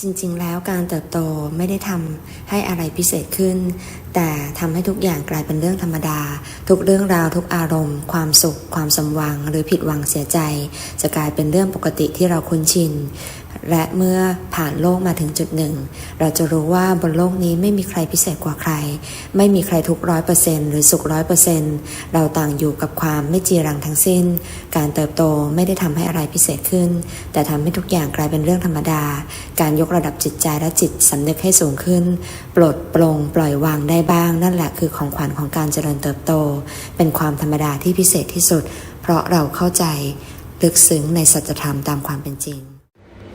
จริงๆ แล้วการเติบโตไม่ได้ทำให้อะไรพิเศษขึ้น แต่ทำให้ทุกอย่างกลายเป็นเรื่องธรรมดา ทุกเรื่องราวทุกอารมณ์ ความสุข ความสมหวัง หรือผิดหวังเสียใจ จะกลายเป็นเรื่องปกติที่เราคุ้นชิน และเมื่อผ่านโลกมาถึงจุดหนึ่ง เราจะรู้ว่าบนโลกนี้ไม่มีใครพิเศษกว่าใคร ไม่มีใครทุกร้อยเปอร์เซ็นหรือสุขร้อยเปอร์เซ็นเราต่างอยู่กับความไม่จีรังทั้งสิ้น การเติบโตไม่ได้ทำให้อะไรพิเศษขึ้น แต่ทำให้ทุกอย่างกลายเป็นเรื่องธรรมดา การยกระดับจิตใจและจิตสำนึกให้สูงขึ้น ปลดปลงปล่อยวางได้บ้าง นั่นแหละคือของขวัญของการเจริญเติบโต เป็นความธรรมดาที่พิเศษที่สุด เพราะเราเข้าใจลึกซึ้งในสัจธรรมตามความเป็นจริง